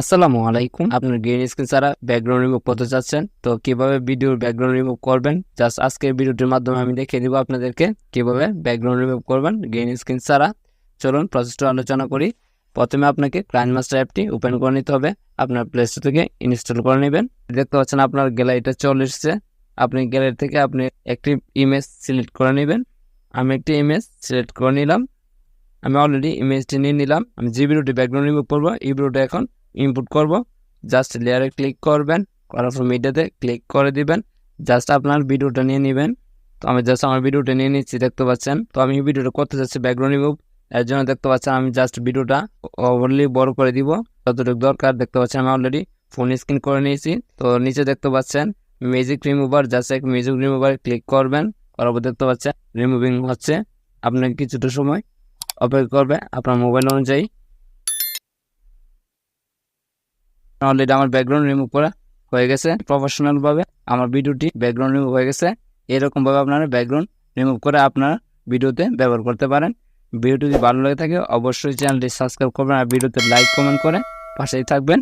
আসসালামু আলাইকুম। আপনার গ্রিন স্ক্রিন ছাড়া ব্যাকগ্রাউন্ড রিমুভ করতে চাচ্ছেন, তো কীভাবে ভিডিওর ব্যাকগ্রাউন্ড রিমুভ করবেন? জাস্ট আজকের ভিডিওটির মাধ্যমে আমি দেখিয়ে দেবো আপনাদেরকে কীভাবে ব্যাকগ্রাউন্ড রিমুভ করবেন গ্রিন স্ক্রিন ছাড়া। চলুন প্রসেসটা আলোচনা করি। প্রথমে আপনাকে ক্লাইন মাস্টার অ্যাপটি ওপেন করে নিতে হবে। আপনার প্লে স্টোর থেকে ইনস্টল করে নেবেন। দেখতে পাচ্ছেন আপনার গ্যালারিটা চলে এসেছে। আপনি গ্যালারি থেকে আপনি একটি ইমেজ সিলেক্ট করে নেবেন। আমি একটি ইমেজ সিলেক্ট করে নিলাম। আমি অলরেডি ইমেজটি নিয়ে নিলাম। আমি যে ভিডিওটি ব্যাকগ্রাউন্ড রিমুভ করব, এই ভিডিওটা এখন ইনপুট করব। জাস্ট লেয়ারে ক্লিক করবেন, করার পর মিডিয়াতে ক্লিক করে দিবেন। জাস্ট আপনার ভিডিওটা নিয়ে নেবেন। তো আমি জাস্ট আমার ভিডিওটা নিয়ে নিচ্ছি, দেখতে পাচ্ছেন? তো আমি ভিডিওটা করতে চাচ্ছি ব্যাকগ্রাউন্ড রিমুভ এর জন্য দেখতে পাচ্ছেন আমি জাস্ট ভিডিওটা ওভারলি বড় করে দিব, যতটুকু দরকার। দেখতে পাচ্ছেন আমি অলরেডি ফোন স্ক্রিন করে নিয়েছি। তো নিচে দেখতে পাচ্ছেন মিউজিক রিমুভার জাস্ট এক মিউজিক রিমুভার ক্লিক করবেন। করার পর দেখতে পাচ্ছেন রিমুভিং হচ্ছে। আপনাকে কিছুটা সময় অপেক্ষা করবে আপনার মোবাইল অনুযায়ী। অলরেডি আমার ব্যাকগ্রাউন্ড রিমুভ করা হয়ে গেছে প্রফেশনাল ভাবে। আমার ভিডিওটি ব্যাকগ্রাউন্ড রিমুভ হয়ে গেছে। এরকম ভাবে আপনারা ব্যাকগ্রাউন্ড রিমুভ করে আপনারা ভিডিওতে ব্যবহার করতে পারেন। ভিডিওটি যদি ভালো লাগে থাকে অবশ্যই চ্যানেলটি সাবস্ক্রাইব করবেন আর ভিডিওতে লাইক কমেন্ট করে পাশেই থাকবেন।